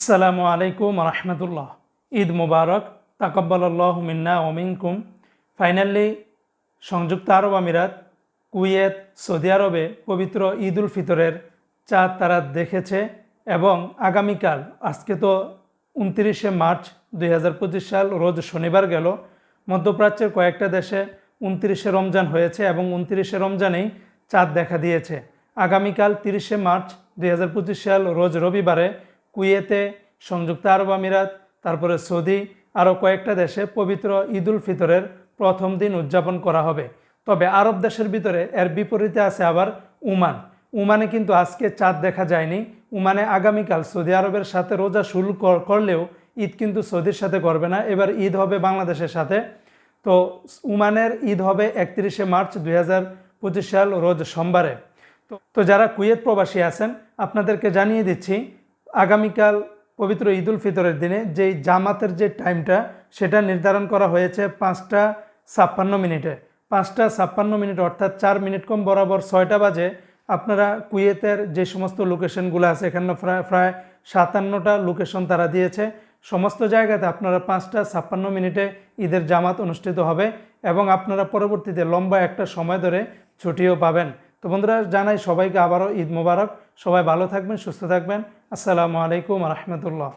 আসসালামু আলাইকুম রহমতুল্লাহ। ঈদ মুবারক। তাকব্বাল্লাহ মিন্না ওমিনকুম ফাইনালি সংযুক্ত আরব আমিরাত, কুয়েত, সৌদি আরবে পবিত্র ঈদ উল ফিতরের চাঁদ তারা দেখেছে এবং আগামীকাল, আজকে তো উনত্রিশে মার্চ দুই হাজার পঁচিশ সাল, রোজ শনিবার গেল, মধ্যপ্রাচ্যের কয়েকটা দেশে উনত্রিশে রমজান হয়েছে এবং উনত্রিশে রমজানেই চাঁদ দেখা দিয়েছে। আগামীকাল তিরিশে মার্চ দুই হাজার পঁচিশ সাল, রোজ রবিবারে কুয়েতে, সংযুক্ত আরব আমিরাত, তারপরে সৌদি, আরও কয়েকটা দেশে পবিত্র ঈদ উল ফিতরের প্রথম দিন উদযাপন করা হবে। তবে আরব দেশের ভিতরে এর বিপরীতে আছে আবার উমান। উমানে কিন্তু আজকে চাঁদ দেখা যায়নি। উমানে আগামীকাল সৌদি আরবের সাথে রোজা শুরু কর- করলেও ঈদ কিন্তু সৌদির সাথে করবে না। এবার ঈদ হবে বাংলাদেশের সাথে। তো উমানের ঈদ হবে একত্রিশে মার্চ দুই সাল রোজ সোমবারে। তো যারা কুয়েত প্রবাসী আছেন, আপনাদেরকে জানিয়ে দিচ্ছি আগামীকাল পবিত্র ঈদ উল ফিতরের দিনে যেই জামাতের যে টাইমটা, সেটা নির্ধারণ করা হয়েছে পাঁচটা ছাপ্পান্ন মিনিটে। পাঁচটা ছাপ্পান্ন মিনিট অর্থাৎ চার মিনিট কম বরাবর ছয়টা বাজে। আপনারা কুয়েতের যে সমস্ত লোকেশনগুলো আছে, এখানে প্রায় প্রায় সাতান্নটা লোকেশন তারা দিয়েছে। সমস্ত জায়গাতে আপনারা পাঁচটা ছাপ্পান্ন মিনিটে ঈদের জামাত অনুষ্ঠিত হবে এবং আপনারা পরবর্তীতে লম্বা একটা সময় ধরে ছুটিও পাবেন। তো বন্ধুরা, জানাই সবাইকে আবারও ঈদ মোবারক। সবাই ভালো থাকবেন, সুস্থ থাকবেন। আসসালামু আলাইকুম রহমতুল্লাহ।